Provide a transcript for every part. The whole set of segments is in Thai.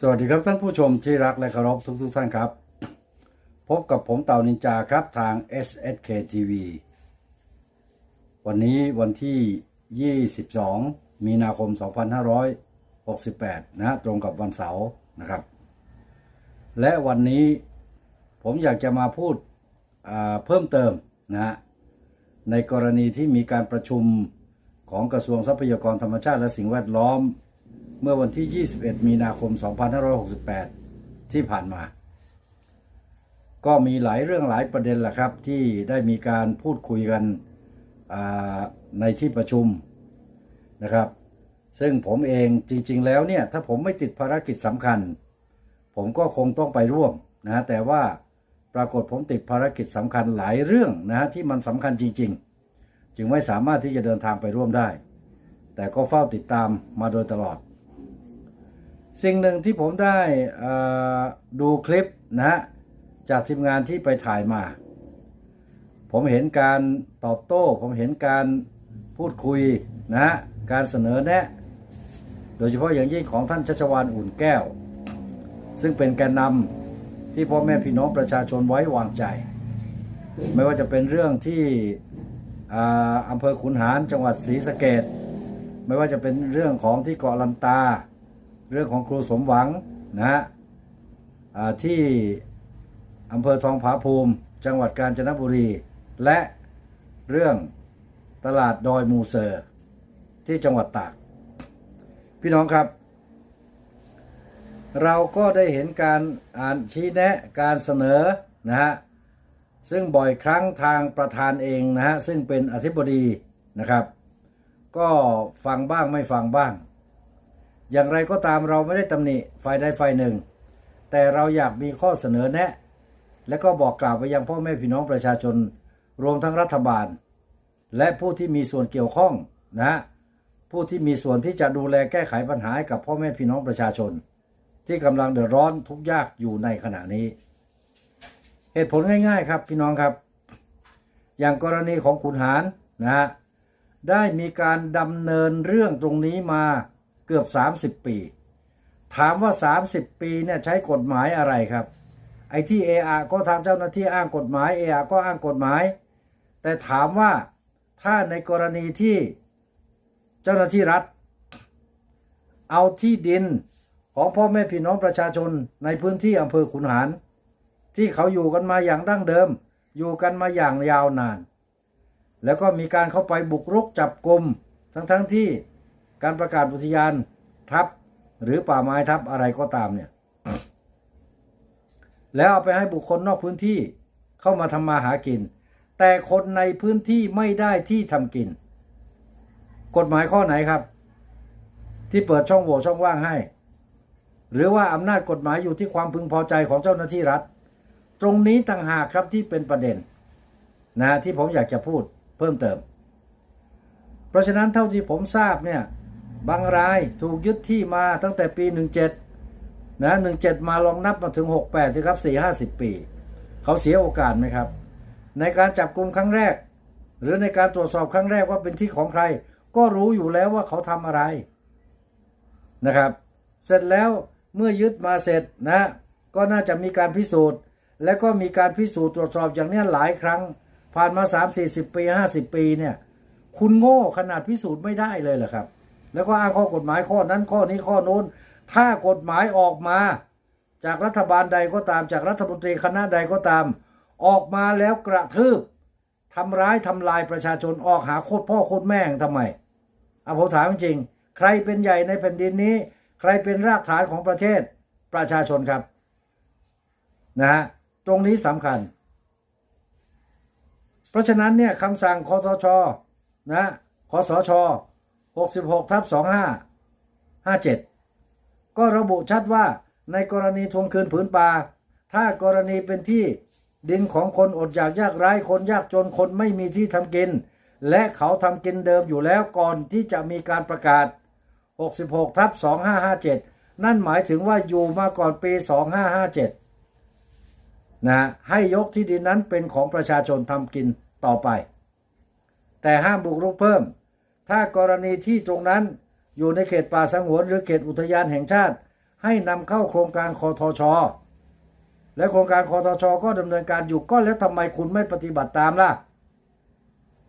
สวัสดีครับท่านผู้ชมที่รักและเคารพทุกทุกๆท่านครับ พบกับผมเต่านินจาครับทาง SSK TV วันนี้วันที่ 22 มีนาคม 2568นะฮะตรงกับวันเสาร์นะครับ และวันนี้ผมอยากจะมาพูดเพิ่มเติมนะฮะในกรณีที่มีการประชุม ของกระทรวงทรัพยากรธรรมชาติและสิ่งแวดล้อม เมื่อวันที่ 21 มีนาคม 2568 ที่ผ่านมา ก็มีหลายเรื่องหลายประเด็นแหละครับ ที่ได้มีการพูดคุยกันในที่ประชุมนะครับ ซึ่งผมเองจริง ๆ แล้วเนี่ย ถ้าผมไม่ติดภารกิจสำคัญ ผมก็คงต้องไปร่วมนะฮะแต่ว่าปรากฏผมติดภารกิจสำคัญหลายเรื่องนะฮะที่มันสำคัญจริง ๆ จึงไม่สามารถที่จะเดินทางไปร่วมได้ แต่ก็เฝ้าติดตามมาโดยตลอด สิ่งหนึ่งที่ผมได้ดูคลิปนะฮะจากทีมงานที่ไปถ่ายมา ผมเห็นการตอบโต้ ผมเห็นการพูดคุยนะฮะการเสนอแนะ โดยเฉพาะอย่างยิ่งของท่านชัชวานอุ่นแก้ว ซึ่งเป็นแกนนำที่พ่อแม่พี่น้องประชาชนไว้วางใจ ไม่ว่าจะเป็นเรื่องที่ อ่าอำเภอขุนหารจังหวัดศรีสะเกดไม่ว่าจะเป็นเรื่องของที่เกาะลันตา เรื่องของครูสมหวังนะฮะที่อำเภอทองผาภูมิ จังหวัดกาญจนบุรี และเรื่องตลาดดอยมูเซอร์ ที่จังหวัดตาก พี่น้องครับ เราก็ได้เห็นการอ่านชี้แนะการเสนอนะฮะ ซึ่งบ่อยครั้งทางประธานเองนะฮะซึ่งเป็นอธิบดีนะครับ ก็ฟังบ้างไม่ฟังบ้าง อย่างไรก็ตามเราไม่ได้ตำหนิฝ่ายใดฝ่ายหนึ่ง แต่เราอยากมีข้อเสนอแนะ และก็บอกกล่าวไปยังพ่อแม่พี่น้องประชาชนรวมทั้งรัฐบาล และผู้ที่มีส่วนเกี่ยวข้องนะฮะผู้ที่มีส่วนที่จะดูแลแก้ไขปัญหาให้กับพ่อแม่พี่น้องประชาชน ที่กำลังเดือดร้อนทุกข์ยากอยู่ในขณะนี้ เหตุผลง่ายๆ ครับ พี่น้องครับ อย่างกรณีของขุนหารนะฮะได้มีการดำเนินเรื่องตรงนี้มาเกือบ 30 ปี ถามว่า 30 ปีเนี่ยใช้กฎหมายอะไรครับ ไอ้ที่เออาก็ทางเจ้าหน้าที่อ้างกฎหมายเออาก็อ้างกฎหมาย แต่ถามว่าถ้าในกรณีที่เจ้าหน้าที่รัฐ เอาที่ดินของพ่อแม่พี่น้องประชาชนในพื้นที่อำเภอขุนหาร ที่เขาอยู่กันมาอย่างดั้งเดิม อยู่กันมาอย่างยาวนาน แล้วก็มีการเข้าไปบุกรุกจับกลุ่มทั้งๆทที่การประกาศอุทยานทับหรือป่าไม้ทับอะไรก็ตามเนี่ย แล้วเอาไปให้บุคคลนอกพื้นที่เข้ามาทำมาหากิน แต่คนในพื้นที่ไม่ได้ที่ทำกิน กฎหมายข้อไหนครับ ที่เปิดช่องโหว่ช่องว่างให้ หรือว่าอำนาจกฎหมายอยู่ที่ความพึงพอใจของเจ้าหน้าที่รัฐ ตรงนี้ต่างหากครับที่เป็นประเด็นนะที่ผมอยากจะพูดเพิ่มเติม เพราะฉะนั้นเท่าที่ผมทราบเนี่ยบางรายถูกยึดที่มาตั้งแต่ปี 17นะ17 มาลองนับมาถึง 68สิครับ4 50 ปี เขาเสียโอกาสไหมครับ ในการจับกลุ่มครั้งแรก หรือในการตรวจสอบครั้งแรกว่าเป็นที่ของใคร ก็รู้อยู่แล้วว่าเขาทำอะไรนะครับ เสร็จแล้วเมื่อยึดมาเสร็จนะ ก็น่าจะมีการพิสูจน์ และก็มีการพิสูจน์ตรวจสอบอย่างนี้หลายครั้ง ผ่านมา 3 4 0 ปี 50 ปีเนี่ย คุณโง่ขนาดพิสูจน์ไม่ได้เลยเหรอครับ แล้วก็อ้างข้อกฎหมายข้อนั้นข้อนี้ข้อโน้น ถ้ากฎหมายออกมา จากรัฐบาลใดก็ตามจากรัฐมนตรีคณะใดก็ตาม ออกมาแล้วกระทืบทำร้ายทำลายประชาชนออกหาโคตรพ่อโคตรแม่งทำไมเอาผมถามจริง ใครเป็นใหญ่ในแผ่นดินนี้ ใครเป็นรากฐานของประเทศประชาชนครับ นะฮะ ตรงนี้สำคัญ เพราะฉะนั้นเนี่ยคำสั่งคอสชนะคอสช66ทับ2557 ก็ระบุชัดว่าในกรณีทวงคืนผืนป่า ถ้ากรณีเป็นที่ดินของคนอดอยากยากไร้คนยากจนคนไม่มีที่ทำกิน และเขาทำกินเดิมอยู่แล้วก่อนที่จะมีการประกาศ 66ทับ2557 นั่นหมายถึงว่าอยู่มาก่อนปี 2557 นะให้ยกที่ดินนั้นเป็นของประชาชนทำกินต่อไป แต่ห้ามบุกรุกเพิ่ม ถ้ากรณีที่ตรงนั้นอยู่ในเขตป่าสงวนหรือเขตอุทยานแห่งชาติ ให้นำเข้าโครงการคอทช และโครงการคอทช ก็ดำเนินการอยู่ก็แล้วทำไมคุณไม่ปฏิบัติตามล่ะ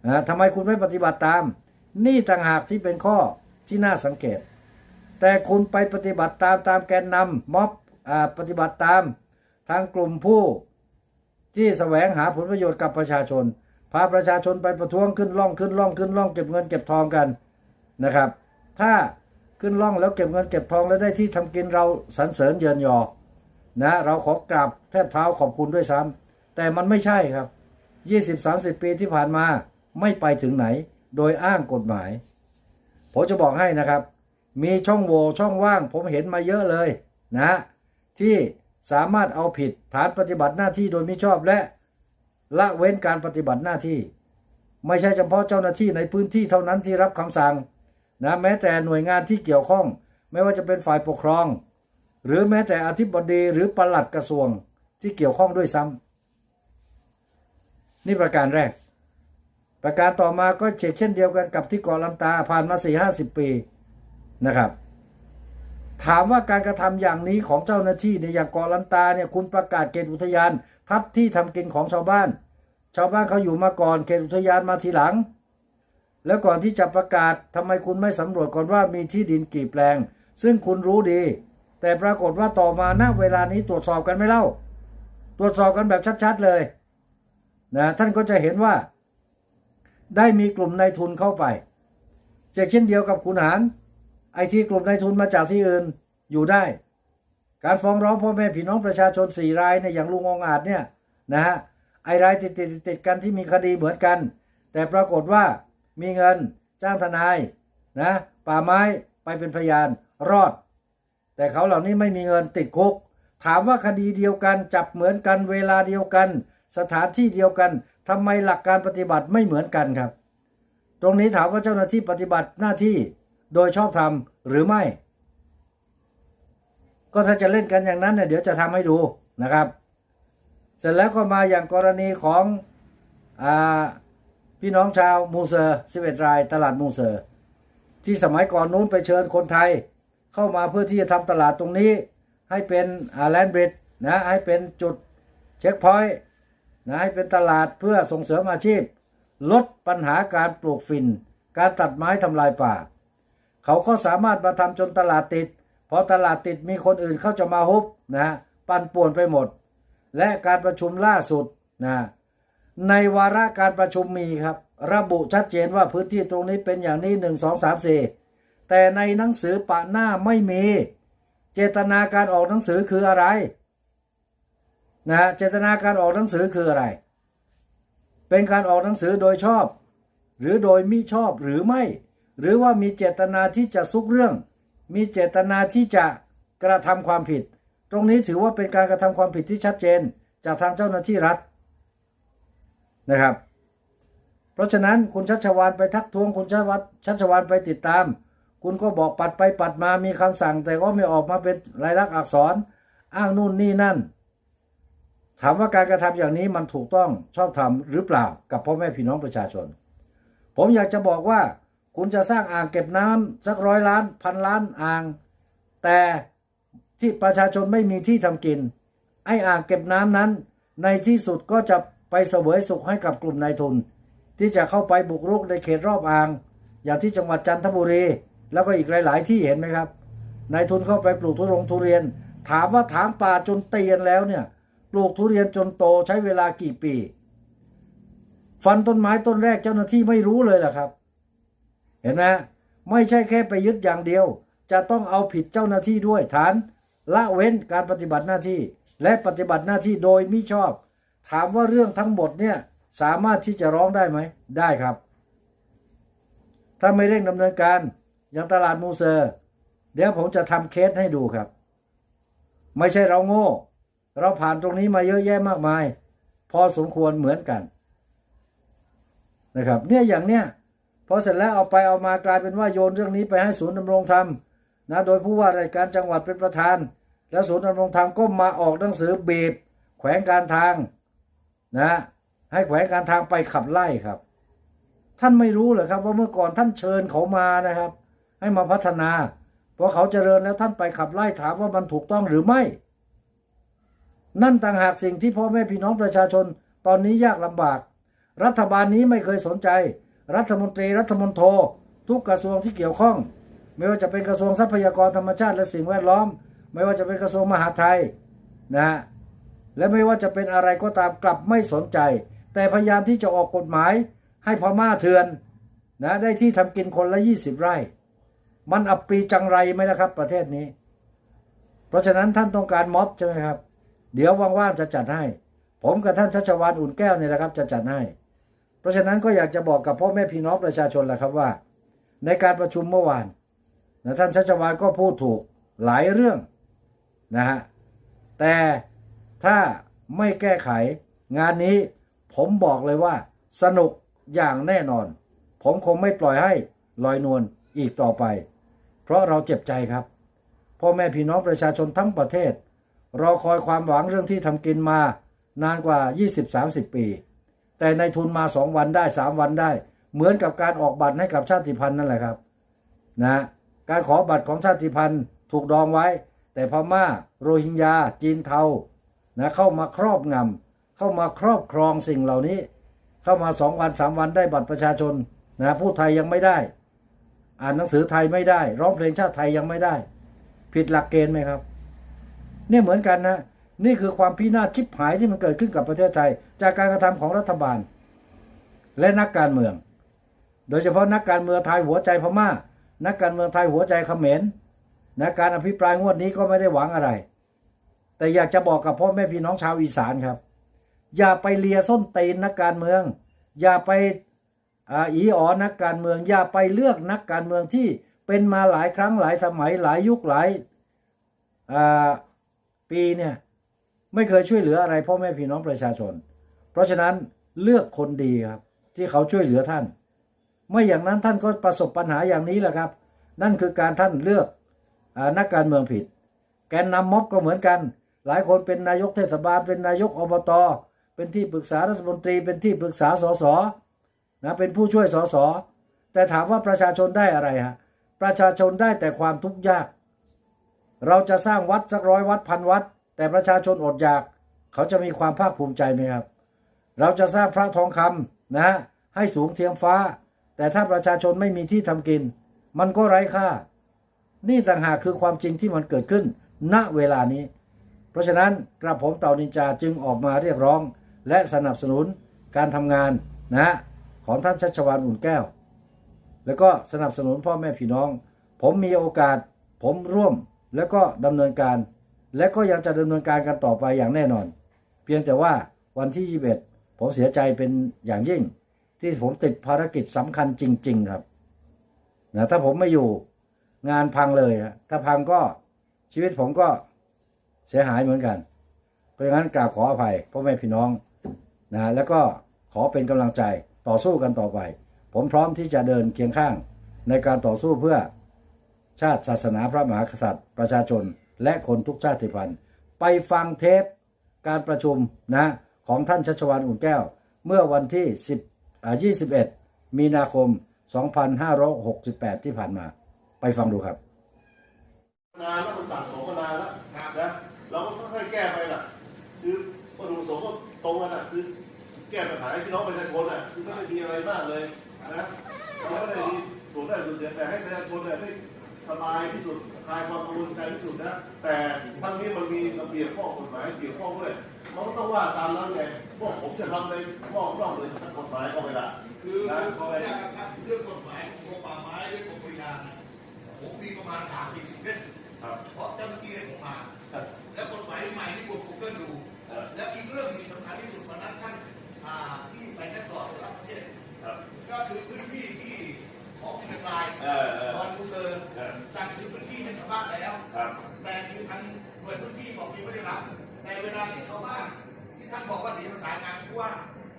นะทำไมคุณไม่ปฏิบัติตาม นี่ต่างหากที่เป็นข้อที่น่าสังเกต แต่คุณไปปฏิบัติตามตามแกนนำม็อบปฏิบัติตาม ทางกลุ่มผู้ที่แสวงหาผลประโยชน์กับประชาชน พาประชาชนไปประท้วงขึ้นล่องขึ้นล่องขึ้นล่องเก็บเงินเก็บทองกันนะครับ ถ้าขึ้นล่องแล้วเก็บเงินเก็บทองแล้วได้ที่ทำกินเราสรรเสริญเยินยอนะเราขอกราบแทบเท้าขอบคุณด้วยซ้ำแต่มันไม่ใช่ครับ 20-30 ปีที่ผ่านมาไม่ไปถึงไหน โดยอ้างกฎหมาย ผมจะบอกให้นะครับ มีช่องโหว่ช่องว่างผมเห็นมาเยอะเลยนะ ที่ สามารถเอาผิดฐานปฏิบัติหน้าที่โดยมิชอบและละเว้นการปฏิบัติหน้าที่ ไม่ใช่เฉพาะเจ้าหน้าที่ในพื้นที่เท่านั้นที่รับคำสั่งนะแม้แต่หน่วยงานที่เกี่ยวข้อง ไม่ว่าจะเป็นฝ่ายปกครอง หรือแม้แต่อธิบดีหรือปลัดกระทรวงที่เกี่ยวข้องด้วยซ้ำนี่ประการแรก ประการต่อมาก็เชกเช่นเดียวกันกับที่เกาะลันตาผ่านมาสี่ห้าสิบปีนะครับ ถามว่าการกระทำอย่างนี้ของเจ้าหน้าที่เนี่ยอย่างเกาะลันตาเนี่ยคุณประกาศเขตอุทยาน ทับที่ทำกินของชาวบ้าน ชาวบ้านเขาอยู่มาก่อนเขตอุทยานมาทีหลัง แล้วก่อนที่จะประกาศทำไมคุณไม่สำรวจก่อนว่ามีที่ดินกี่แปลง ซึ่งคุณรู้ดี แต่ปรากฏว่าต่อมาณเวลานี้ตรวจสอบกันไม่เล่า ตรวจสอบกันแบบชัดๆเลยนะท่านก็จะเห็นว่า ได้มีกลุ่มนายทุนเข้าไปเช่นเช่นเดียวกับคุณหาร ที่กลุ่มนายทุนมาจากที่อื่นอยู่ได้ การฟ้องร้องพ่อแม่พี่น้องประชาชนสี่รายเนี่ยอย่างลุงองอาจเนี่ยนะฮะไอ้รายติดติดติดกันที่มีคดีเหมือนกัน แต่ปรากฏว่ามีเงินจ้างทนายนะป่าไม้ไปเป็นพยานรอด แต่เขาเหล่านี้ไม่มีเงินติดคุก ถามว่าคดีเดียวกันจับเหมือนกันเวลาเดียวกัน สถานที่เดียวกันทำไมหลักการปฏิบัติไม่เหมือนกันครับ ตรงนี้ถามว่าเจ้าหน้าที่ปฏิบัติหน้าที่ โดยชอบธรรมหรือไม่ ก็ถ้าจะเล่นกันอย่างนั้นเนี่ยเดี๋ยวจะทำให้ดูนะครับ เสร็จแล้วก็มาอย่างกรณีของอพี่น้องชาวมูเซอร์11ราย ตลาดมูเซอร์ ที่สมัยก่อนนู้นไปเชิญคนไทย เข้ามาเพื่อที่จะทำตลาดตรงนี้ให้เป็นแลนด์บริดนะให้เป็นจุดเช็คพอยต์นะให้เป็นตลาดเพื่อส่งเสริมอาชีพ ลดปัญหาการปลูกฝิ่น การตัดไม้ทำลายป่า เขาก็สามารถมาทำจนตลาดติดพอตลาดติดมีคนอื่นเข้าจะมาฮุบนะปั่นป่วนไปหมด และการประชุมล่าสุดนะในวาระการประชุมมีครับ ระบุชัดเจนว่าพื้นที่ตรงนี้เป็นอย่างนี้หนึ่งสองสามสี่แต่ในหนังสือปะหน้าไม่มี เจตนาการออกหนังสือคืออะไรนะฮะเจตนาการออกหนังสือคืออะไร เป็นการออกหนังสือโดยชอบ หรือโดยมิชอบหรือไม่ หรือว่ามีเจตนาที่จะซุกเรื่อง มีเจตนาที่จะกระทำความผิด ตรงนี้ถือว่าเป็นการกระทำความผิดที่ชัดเจนจากทางเจ้าหน้าที่รัฐนะครับ เพราะฉะนั้นคุณชัชวานไปทักท้วงคุณชัชวัตชัชวานไปติดตาม คุณก็บอกปัดไปปัดมามีคำสั่ง แต่ก็ไม่ออกมาเป็นลายลักษณ์อักษร อ้างนู่นนี่นั่น ถามว่าการกระทำอย่างนี้มันถูกต้องชอบธรรมหรือเปล่ากับพ่อแม่พี่น้องประชาชน ผมอยากจะบอกว่า คุณจะสร้างอ่างเก็บน้ำสักร้อยล้านพันล้านอ่าง แต่ที่ประชาชนไม่มีที่ทำกิน ไอ้อ่างเก็บน้ำนั้น ในที่สุดก็จะไปเสวยสุขให้กับกลุ่มนายทุน ที่จะเข้าไปบุกรุกในเขตรอบอ่าง อย่างที่จังหวัดจันทบุรี แล้วก็อีกหลาย ๆ ที่เห็นไหมครับนายทุนเข้าไปปลูกทุรงทุเรียน ถามว่าถางป่าจนเตียนแล้วเนี่ยปลูกทุเรียนจนโตใช้เวลากี่ปี ฟันต้นไม้ต้นแรกเจ้าหน้าที่ไม่รู้เลยเหรอครับ เห็นไหมไม่ใช่แค่ไปยึดอย่างเดียว จะต้องเอาผิดเจ้าหน้าที่ด้วยฐานละเว้นการปฏิบัติหน้าที่ และปฏิบัติหน้าที่โดยมิชอบ ถามว่าเรื่องทั้งหมดเนี่ยสามารถที่จะร้องได้ไหม ได้ครับ ถ้าไม่เร่งดำเนินการอย่างตลาดมูเซอร์เดี๋ยวผมจะทำเคสให้ดูครับ ไม่ใช่เราโง่ เราผ่านตรงนี้มาเยอะแยะมากมาย พอสมควรเหมือนกัน นะครับ เนี่ยอย่างเนี้ย พอเสร็จแล้วเอาไปเอามากลายเป็นว่าโยนเรื่องนี้ไปให้ศูนย์ดำรงธรรมนะโดยผู้ว่าราชการจังหวัดเป็นประธาน แล้วศูนย์ดำรงธรรมก็มาออกหนังสือบีบ แขวงการทางนะให้แขวงการทางไปขับไล่ครับ ท่านไม่รู้เหรอครับ ว่าเมื่อก่อนท่านเชิญเขามานะครับ ให้มาพัฒนาพอเขาเจริญแล้วท่านไปขับไล่ถามว่ามันถูกต้องหรือไม่ นั่นต่างหากสิ่งที่พ่อแม่พี่น้องประชาชนตอนนี้ยากลำบาก รัฐบาลนี้ไม่เคยสนใจ รัฐมนตรีรัฐมนโททุกกระทรวงที่เกี่ยวข้อง ไม่ว่าจะเป็นกระทรวงทรัพยากรธรรมชาติและสิ่งแวดล้อม ไม่ว่าจะเป็นกระทรวงมหาดไทยนะฮะและไม่ว่าจะเป็นอะไรก็ตามกลับไม่สนใจ แต่พยายามที่จะออกกฎหมายให้พม่าเถื่อนนะได้ที่ทำกินคนละ 20 ไร่ มันอับปรีจังไรไหมล่ะครับ ประเทศนี้ เพราะฉะนั้นท่านต้องการม็อบใช่ไหมครับ เดี๋ยวว่างๆจะจัดให้ ผมกับท่านชัชวานอุ่นแก้วเนี่ยนะครับจะจัดให้ เพราะฉะนั้นก็อยากจะบอกกับพ่อแม่พี่น้องประชาชนแหละครับว่า ในการประชุมเมื่อวานนะท่านชัชวานก็พูดถูกหลายเรื่องนะฮะแต่ถ้าไม่แก้ไขงานนี้ผมบอกเลยว่า สนุกอย่างแน่นอน ผมคงไม่ปล่อยให้ลอยนวลอีกต่อไป เพราะเราเจ็บใจครับพ่อแม่พี่น้องประชาชนทั้งประเทศ รอคอยความหวังเรื่องที่ทำกินมานานกว่า 20-30 ปี แต่ในทุนมา2วันได้3วันได้ เหมือนกับการออกบัตรให้กับชาติพันธุ์นั่นแหละครับนะการขอบัตรของชาติพันธุ์ถูกดองไว้ แต่พม่า โรฮิงญา จีนเทานะเข้ามาครอบงำเข้ามาครอบครองสิ่งเหล่านี้ เข้ามาสองวันสามวันได้บัตรประชาชนนะพูดไทยยังไม่ได้ อ่านหนังสือไทยไม่ได้ ร้องเพลงชาติไทยยังไม่ได้ ผิดหลักเกณฑ์ไหมครับ เนี่ยเหมือนกันนะ นี่คือความพินาศชิบหายที่มันเกิดขึ้นกับประเทศไทย จากการกระทำของรัฐบาล และนักการเมือง โดยเฉพาะนักการเมืองไทยหัวใจพม่า นักการเมืองไทยหัวใจเขมรนะการอภิปรายงวดนี้ก็ไม่ได้หวังอะไร แต่อยากจะบอกกับพ่อแม่พี่น้องชาวอีสานครับ อย่าไปเลียส้นตีนนักการเมือง อย่าไปอีอ๋อนักการเมือง อย่าไปเลือกนักการเมืองที่เป็นมาหลายครั้งหลายสมัยหลายยุคหลายปีเนี่ย ไม่เคยช่วยเหลืออะไรพ่อแม่พี่น้องประชาชน เพราะฉะนั้นเลือกคนดีครับที่เขาช่วยเหลือท่าน ไม่อย่างนั้นท่านก็ประสบปัญหาอย่างนี้แหละครับ นั่นคือการท่านเลือกอนักการเมืองผิด แกนนำม็อบก็เหมือนกัน หลายคนเป็นนายกเทศบาล เป็นนายกอบตเป็นที่ปรึกษารัฐมนตรี เป็นที่ปรึกษาสสนะเป็นผู้ช่วยสสแต่ถามว่าประชาชนได้อะไรฮะประชาชนได้แต่ความทุกข์ยาก เราจะสร้างวัดสักร้อยวัดพันวัด แต่ประชาชนอดอยาก เขาจะมีความภาคภูมิใจไหมครับ เราจะสร้างพระทองคำนะฮะให้สูงเทียมฟ้า แต่ถ้าประชาชนไม่มีที่ทำกิน มันก็ไร้ค่า นี่ต่างหากคือความจริงที่มันเกิดขึ้น ณเวลานี้ เพราะฉะนั้นกระผมเต่านินจาจึงออกมาเรียกร้อง และสนับสนุนการทำงานนะฮะของท่านชัชวานอุ่นแก้ว แล้วก็สนับสนุนพ่อแม่พี่น้อง ผมมีโอกาส ผมร่วมแล้วก็ดำเนินการ และก็ยังจะดำเนินการกันต่อไปอย่างแน่นอน เพียงแต่ว่าวันที่ 21 ผมเสียใจเป็นอย่างยิ่ง ที่ผมติดภารกิจสำคัญจริง ๆ ครับนะถ้าผมไม่อยู่งานพังเลยถ้าพังก็ชีวิตผมก็เสียหายเหมือนกัน เพราะฉะนั้นกราบขออภัยพ่อแม่พี่น้องนะแล้วก็ขอเป็นกำลังใจต่อสู้กันต่อไป ผมพร้อมที่จะเดินเคียงข้างในการต่อสู้เพื่อชาติศาสนาพระมหากษัตริย์ประชาชน และคนทุกชาติพันธุ์ ไปฟังเทปการประชุมนะของท่านชัชวานอุ่นแก้ว เมื่อวันที่ 10 21 มีนาคม 2568 ที่ผ่านมา ไปฟังดูครับนานแล้วมันสั่งสมมานานแล้วนะเราก็ค่อยๆแก้ไปล่ะ คือวัตถุประสงค์ก็ตรงกันอะคือแก้ปัญหาให้พี่น้องประชาชนอะคือไม่ได้มีอะไรมากเลยนะเราไม่ได้มีส่วนได้ส่วนเสียแต่ให้ประชาชนเนี่ยได้ สบายที่สุดคลายความกังวลใจที่สุดนะแต่ทั้งนี้มันมีระเบียบข้อกฎหมายเกี่ยวข้องด้วยมันก็ต้องว่าตามนั้นไงพวกผมจะทำในนอกนอกเลยกฎหมายก็ไม่ได้คือนะคือขออนุญาตครับเรื่องกฎหมายของกรมป่าไม้เรื่องกรมอุทยานผมมีประมาณสามสี่สิบเล่มครับเพราะเจ้าหน้าที่ให้ผมมาครับแล้วกฎหมาย ที่ให้ชาวบ้านแล้ว ครับ แต่คือทางหน่วยพื้นที่บอกยังไม่ได้รับ แต่เวลาที่ชาวบ้านที่ท่านบอกว่าเดี๋ยวประสานงานผู้ว่า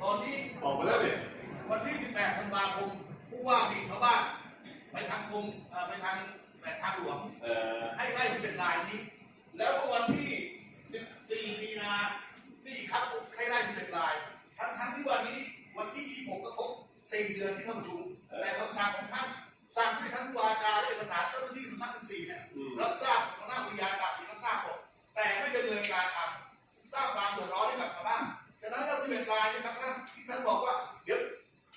ตอนนี้ออกมาแล้วเนี่ยวันที่ 18 ธันวาคมผู้ว่ามีชาวบ้านไปทางกรุงเอ่อไปทางแปดทางหลวง เออให้ไล่11รายนี้ แล้วก็วันที่ 14 มีนาที่ครับให้ไล่11ราย ทั้งทั้งที่วันนี้วันที่ 26 ก็ครบสี่เดือนที่เข้าประชุมแต่คำสั่งของท่าน สั่งให้ทั้งวาจาและเอกสารเจ้าหน้าที่สำนักงานสี่เนี่ยอืมรับทราบต่อหน้าพยานตามสิ่งรับทราบหมดแต่ไม่ดำเนินการทำสร้างความเดือดร้อนให้กับชาวบ้านฉะนั้นก็สิบเอ็ดรายนะครับท่านที่ท่านบอกว่าเดี๋ยว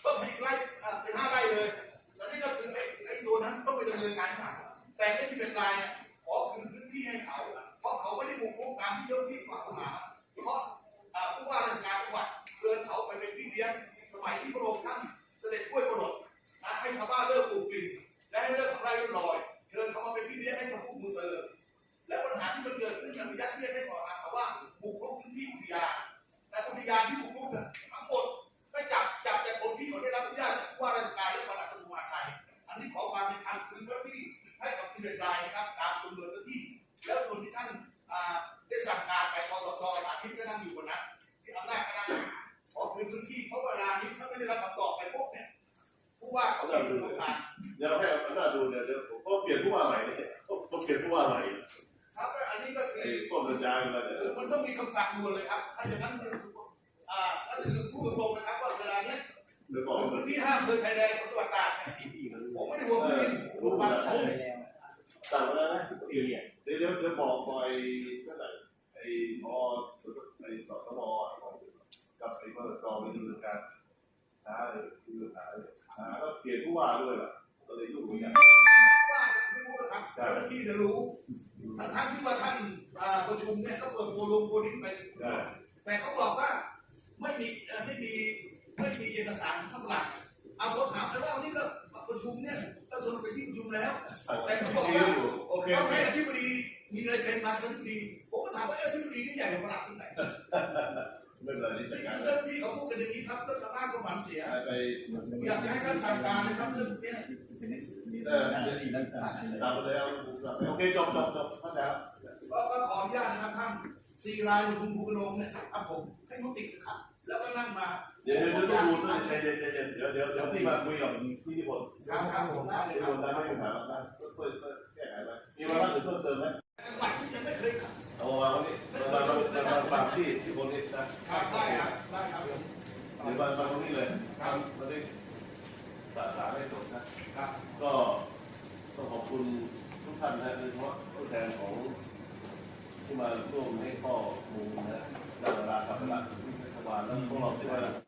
เพิ่มให้อีกไร่อ่าเป็นห้าไร่เลยแล้วนี่ก็คือไอ้ไอ้ตัวนั้นต้องไปดำเนินการให้แต่ไอ้สิบเอ็ดรายเนี่ยขอคืนพื้นที่ให้เขาเพราะเขาไม่ได้บุกรุกตามที่เจ้าหน้าที่กล่าวหาเพราะอ่าผู้ว่าราชการจังหวัดเชิญเขาไปเป็นพี่เลี้ยงสมัยที่พระองค์ท่าน เนี่ยเดี๋ยวผมก็เปลี่ยนผู้ว่าใหม่เนี่ยต้องเปลี่ยนผู้ว่าใหม่ครับอันนี้ก็คือ้อพวกกระจายมาเนี่ยมันต้องมีคำสั่งด่วนเลยครับถ้าอย่างนั้นอ่าถ้าคือพูดตรงนะครับว่าเวลาเนี้ยเดี๋ยวบอกพื้นที่ห้ามเคยไทยแลนด์ปฏิบัติการเนี่ยผมไม่ได้วงพื้นที่ลูกบ้านผมสั่งแล้วนะเดี๋ยวเดี๋ยวเดี๋ยวบอกบ่อยนั่นแหละไอ้พอไอ้สตมกับไอ้พลกรไปดูการหาเลยดูหาเลยหาก็เปลี่ยนผู้ว่าด้วยล่ะ เลยยุ่งเหมือนกันว่าไม่รู้นะครับเจ้าหน้าที่จะรู้ทั้งทั้งที่ว่าท่านอ่าประชุมเนี่ยก็เปิดโปรลงโปรดิ้งไป แต่เขาบอกว่าไม่มีเอ่อไม่มีไม่มีเอกสารข้างหลังเอาเขาถามไปว่าวันนี้ก็ประชุมเนี่ยก็สรุปไปที่ประชุมแล้ว แต่เขาบอกว่าโอเคต้องให้อธิบดีมีลายเซ็นมาอธิบดีผมก็ถามว่าเอ้ออธิบดีนี่ใหญ่กว่าประหลัดที่ไหนไม่เป็นไรนี่จัดนี่การคือเรื่องที่เขาพูดกันอย่างนี้ครับแล้วชาวบ้านก็หวั่นเสียไปอยากจะให้ท่านสั่งการนะครับเรื่อง เนี้ยเออสั่งไปเลยเอาโอเคจบจบจบเข้าใจแล้วก็ก็ขออนุญาตนะครับท่านสี่รายของคุณภูกระโดงเนี่ยครับผมให้เขาติดครับ แล้วก็นั่งมาเดี๋ยวเดี๋ยวต้องดูต้องใจเย็นใจเย็นเดี๋ยวเดี๋ยวเดี๋ยวพี่มาคุยกับพี่นิพนธ์ครับครับผมได้เลยนิคพรับนธ์ได้ไม่มีปัญหาหรอกนะช่วยช่วยแก้ไขไหมมีวาระหรือเพิ่มเติมไหมจังหวัดที่ยังไม่เคยขับเอาวางไว้นี่มามามาฝากที่ที่บนนี้นะครับได้ครับได้ครับผมหรือมามาตรงนี้เลยทำมาได้ สาสารให้จบนะครับ ก็ต้องขอบคุณทุกท่านนะโดยเฉพาะผู้แทนของที่มาร่วมให้ข้อมูลนะดารากับเวลารัฐบาลและพวกเราที่ว่า